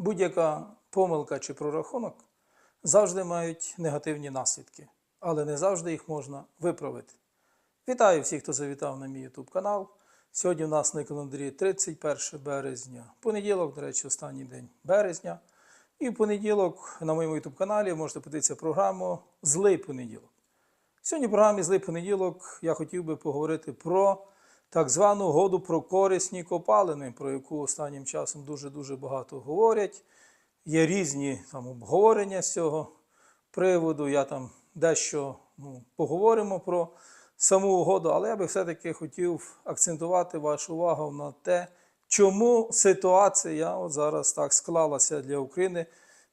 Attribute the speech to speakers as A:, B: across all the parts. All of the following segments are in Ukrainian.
A: Будь-яка помилка чи прорахунок завжди мають негативні наслідки, але не завжди їх можна виправити. Вітаю всіх, хто завітав на мій YouTube канал. Сьогодні у нас на календарі 31 березня, понеділок, до речі, останній день березня. І в понеділок на моєму YouTube каналі можете подивитися програму Злий понеділок. Сьогодні в програмі Злий понеділок я хотів би поговорити про так звану угоду про корисні копалини, про яку останнім часом дуже-дуже багато говорять. Є різні там обговорення з цього приводу. Я там дещо ну, поговоримо про саму угоду, але я би все-таки хотів акцентувати вашу увагу на те, чому ситуація от зараз так склалася для України,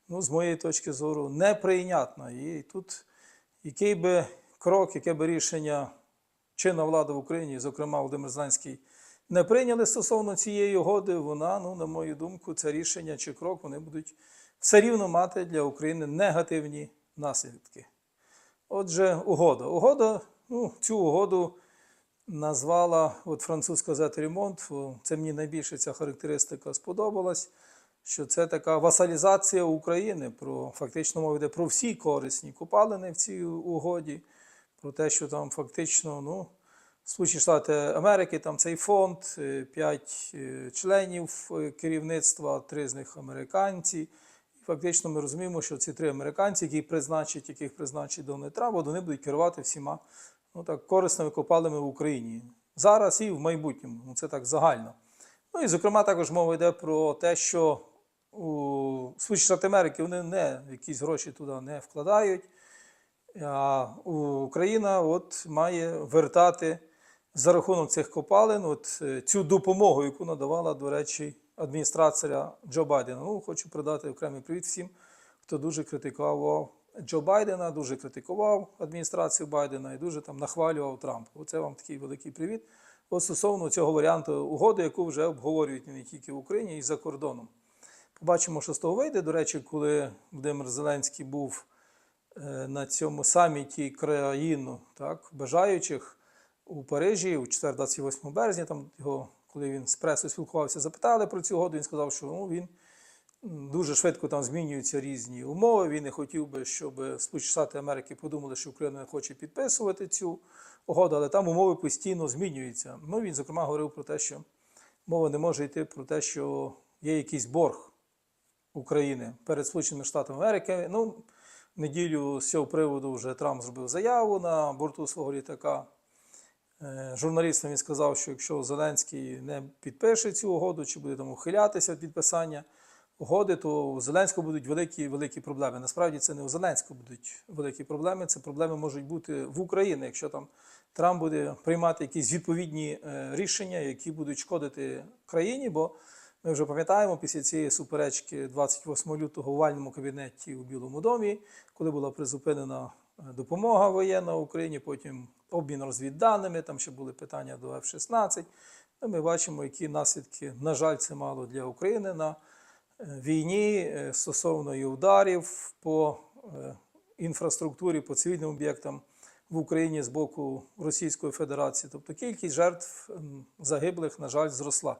A: ну, з моєї точки зору, неприйнятна. І тут який би крок, яке би рішення чинна влада в Україні, зокрема Володимир Зеленський, не прийняли стосовно цієї угоди, вона, ну, на мою думку, це рішення чи крок вони будуть все рівно мати для України негативні наслідки. Отже, угода. Угода, ну, цю угоду назвала от французька газета Ремонт. Це мені найбільше ця характеристика сподобалась. Що це така васалізація України, про фактично мова йде про всі корисні копалини в цій угоді, про те, що там фактично ну, Сполучені Штати Америки, там цей фонд, е, п'ять е, членів е, керівництва, три з них американці. І фактично ми розуміємо, що ці три американці, які призначать, яких призначить Дональд Трамп, вони будуть керувати всіма ну, так, корисними копалинами в Україні. Зараз і в майбутньому. Ну, це так загально. Ну і, зокрема, також мова йде про те, що у Сполучені Штати Америки вони не якісь гроші туди не вкладають. Україна от має вертати за рахунок цих копалин от е, цю допомогу, яку надавала, до речі, адміністрація Джо Байдена. Ну, хочу передати окремий привіт всім, хто дуже критикував Джо Байдена, дуже критикував адміністрацію Байдена і дуже там нахвалював Трампа. Оце вам такий великий привіт. От стосовно цього варіанту угоди, яку вже обговорюють не тільки в Україні, і за кордоном. Побачимо, що з того вийде. До речі, коли Володимир Зеленський був на цьому саміті країн так, бажаючих у Парижі у 4-28 березня, там його, коли він з пресою спілкувався, запитали про цю угоду. Він сказав, що ну, він дуже швидко там змінюються різні умови. Він не хотів би, щоб Сполучені Штати Америки подумали, що Україна не хоче підписувати цю угоду, але там умови постійно змінюються. Ну, він, зокрема, говорив про те, що мова не може йти про те, що є якийсь борг України перед Сполученими Штатами Америки. Ну, неділю з цього приводу вже Трамп зробив заяву на борту свого літака. Е, Журналістам він сказав, що якщо Зеленський не підпише цю угоду, чи буде там ухилятися від підписання угоди, то у Зеленського будуть великі великі проблеми. Насправді це не у Зеленського будуть великі проблеми. Це проблеми можуть бути в Україні, якщо там Трамп буде приймати якісь відповідні е, рішення, які будуть шкодити країні. Бо ми вже пам'ятаємо після цієї суперечки 28 лютого у вальному кабінеті у Білому домі, коли була призупинена е, допомога воєнна Україні, потім обмін розвідданими, там ще були питання до F-16. Ну, Ми бачимо, які наслідки, на жаль, це мало для України на е, війні е, стосовно і ударів по інфраструктурі, по цивільним об'єктам в Україні з боку Російської Федерації. Тобто кількість жертв загиблих, на жаль, зросла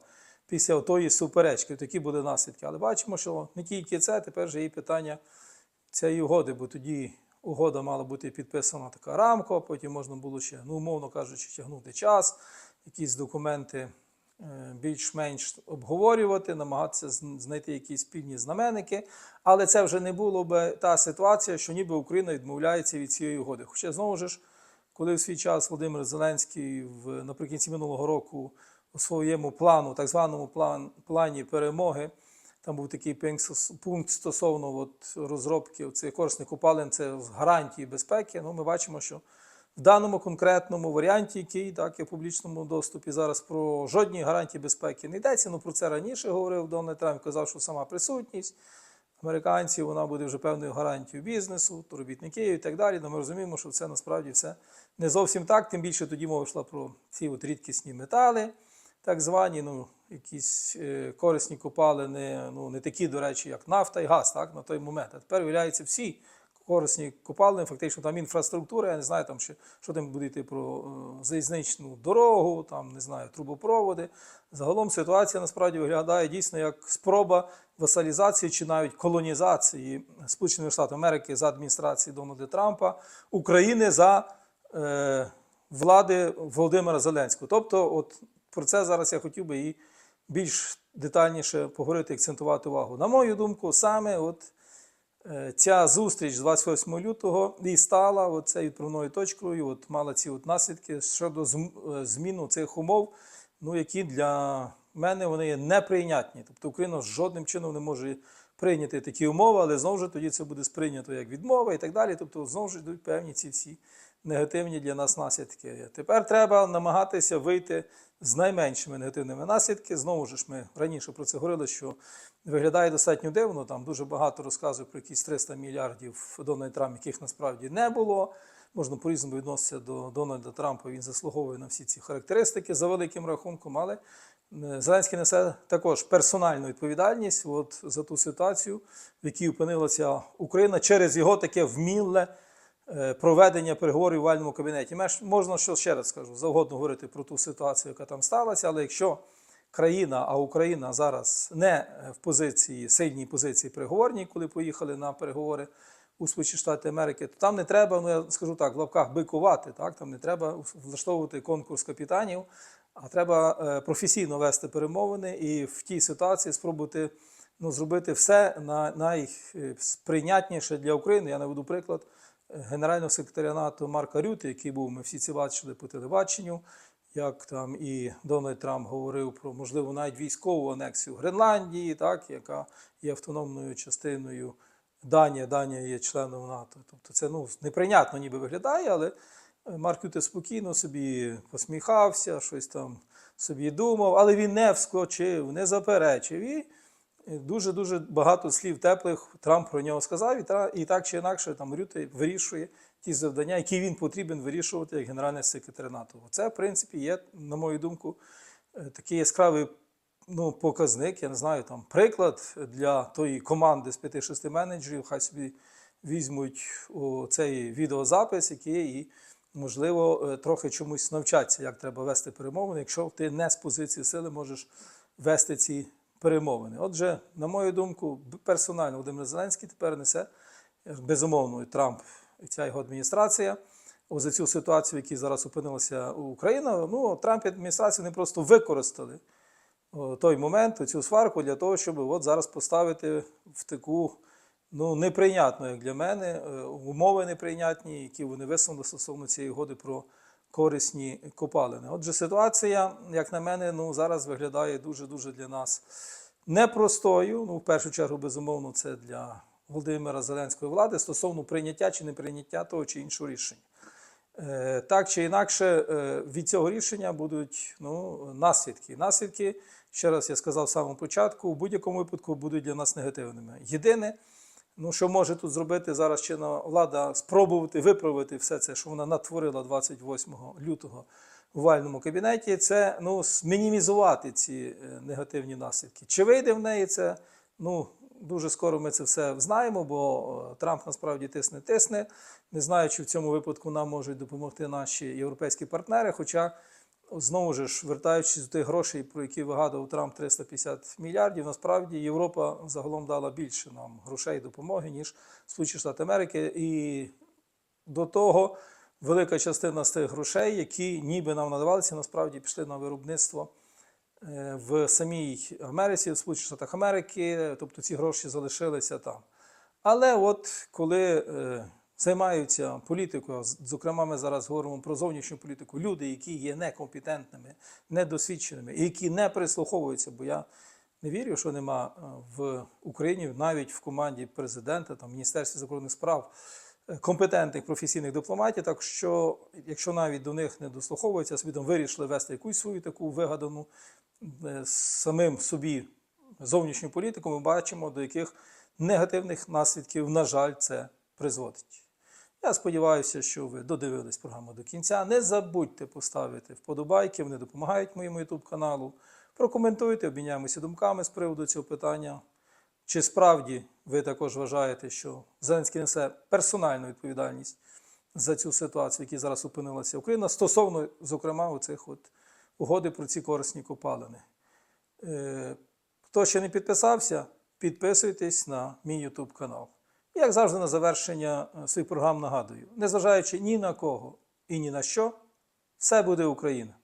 A: після тої суперечки. Такі були наслідки. Але бачимо, що не тільки це, тепер вже і питання цієї угоди, бо тоді угода мала бути підписана така рамка, потім можна було ще, ну, умовно кажучи, тягнути час, якісь документи е, більш-менш обговорювати, намагатися знайти якісь спільні знаменники. Але це вже не було би та ситуація, що ніби Україна відмовляється від цієї угоди. Хоча знову ж, коли в свій час Володимир Зеленський в, наприкінці минулого року своєму плану, так званому план, плані перемоги, там був такий пункт стосовно от розробки цих корисних копалин, це гарантії безпеки. Ну, ми бачимо, що в даному конкретному варіанті, який так є в публічному доступі, зараз про жодні гарантії безпеки не йдеться. Ну про це раніше говорив Дональд Трамп, казав, що сама присутність американців вона буде вже певною гарантією бізнесу, робітників і так далі. Ну, ми розуміємо, що це насправді все не зовсім так. Тим більше тоді мова йшла про ці от рідкісні метали, так звані, ну, якісь е, корисні копалини, ну не такі, до речі, як нафта і газ, так, на той момент. А тепер виявляється всі корисні копалини, фактично там інфраструктура, я не знаю, там ще, що там буде йти про е, залізничну дорогу, там не знаю, трубопроводи. Загалом ситуація насправді виглядає дійсно як спроба васалізації чи навіть колонізації Сполучених Штатів Америки за адміністрації Дональда Трампа України за е, влади Володимира Зеленського. Тобто, от про це зараз я хотів би і більш детальніше поговорити, акцентувати увагу. На мою думку, саме от е, ця зустріч 28 лютого і стала цією відправною точкою, от мала ці от наслідки щодо е, зміну цих умов, ну, які для мене вони є неприйнятні. Тобто Україна жодним чином не може прийняти такі умови, але знову ж тоді це буде сприйнято як відмова і так далі. Тобто знову ж йдуть певні ці всі негативні для нас наслідки. Тепер треба намагатися вийти з найменшими негативними наслідками. Знову ж ми раніше про це говорили, що виглядає достатньо дивно. Там дуже багато розказує про якісь 300 мільярдів Дональд Трамп, яких насправді не було. Можна по-різному відноситися до Дональда Трампа. Він заслуговує на всі ці характеристики за великим рахунком, але Зеленський несе також персональну відповідальність от, за ту ситуацію, в якій опинилася Україна через його таке вміле е, проведення переговорів в вальному кабінеті. Можна що ще раз скажу, завгодно говорити про ту ситуацію, яка там сталася, але якщо країна, а Україна зараз не е, в позиції, сильній позиції переговорній, коли поїхали на переговори у Сполучені Штати Америки, то там не треба, ну я скажу так, в лапках бикувати, так, там не треба влаштовувати конкурс капітанів, а треба е, професійно вести перемовини і в тій ситуації спробувати ну, зробити все на найсприйнятніше для України. Я наведу приклад е, генерального секретаря НАТО Марка Рюти, який був, ми всі це бачили по телебаченню, як там і Дональд Трамп говорив про можливо навіть військову анексію Гренландії, так, яка є автономною частиною Данія. Данія є членом НАТО. Тобто це ну, неприйнятно ніби виглядає, але е, Марк Рюте спокійно собі посміхався, щось там собі думав, але він не вскочив, не заперечив. І дуже-дуже багато слів теплих Трамп про нього сказав, і, та, і так чи інакше там Рюте вирішує ті завдання, які він потрібен вирішувати як генеральний секретар НАТО. Це, в принципі, є, на мою думку, е, такий яскравий ну, показник, я не знаю, там приклад для тої команди з 5-6 менеджерів, хай собі візьмуть цей відеозапис, який і, можливо, е, трохи чомусь навчаться, як треба вести перемовини, якщо ти не з позиції сили можеш вести ці перемовини. Отже, на мою думку, персонально Володимир Зеленський тепер несе е, безумовно і Трамп і ця його адміністрація. За цю ситуацію, в якій зараз опинилася Україна, ну Трамп і адміністрація не просто використали той момент, цю сварку для того, щоб от зараз поставити в таку ну, неприйнятну, як для мене, е, умови неприйнятні, які вони висунули стосовно цієї угоди про корисні копалини. Отже, ситуація, як на мене, ну, зараз виглядає дуже-дуже для нас непростою. Ну, в першу чергу, безумовно, це для Володимира Зеленської влади стосовно прийняття чи неприйняття того чи іншого рішення. Е, Так чи інакше, е, від цього рішення будуть ну, наслідки. Наслідки, ще раз я сказав в самому початку, в будь-якому випадку будуть для нас негативними. Єдине, ну, що може тут зробити зараз чинна влада, спробувати виправити все це, що вона натворила 28 лютого в вальному кабінеті, це ну, мінімізувати ці е, негативні наслідки. Чи вийде в неї це? Ну, Дуже скоро ми це все знаємо, бо е, Трамп насправді тисне тисне. Не знаю, чи в цьому випадку нам можуть допомогти наші європейські партнери. Хоча, знову ж, вертаючись до тих грошей, про які вигадував Трамп 350 мільярдів, насправді Європа загалом дала більше нам грошей допомоги, ніж Сполучені Штати Америки. І до того велика частина з тих грошей, які ніби нам надавалися, насправді пішли на виробництво е, в самій Америці, в Сполучених Штатах Америки, тобто ці гроші залишилися там. Але от коли е, займаються політикою, зокрема, ми зараз говоримо про зовнішню політику, люди, які є некомпетентними, недосвідченими, і які не прислуховуються, бо я не вірю, що нема е, в Україні, навіть в команді президента, там, Міністерстві закордонних справ е, компетентних професійних дипломатів. Так що, якщо навіть до них не дослуховуються, там вирішили вести якусь свою таку вигадану е, самим собі зовнішню політику, ми бачимо, до яких негативних наслідків, на жаль, це призводить. Я сподіваюся, що ви додивились програму до кінця. Не забудьте поставити вподобайки, вони допомагають моєму YouTube каналу. Прокоментуйте, обміняємося думками з приводу цього питання. Чи справді ви також вважаєте, що Зеленський несе персональну відповідальність за цю ситуацію, в якій зараз опинилася Україна, стосовно, зокрема, оцих от угоди про ці корисні копалини? Е, Хто ще не підписався, підписуйтесь на мій YouTube канал. Як завжди, на завершення е, своїх програм нагадую, незважаючи ні на кого і ні на що, все буде Україна.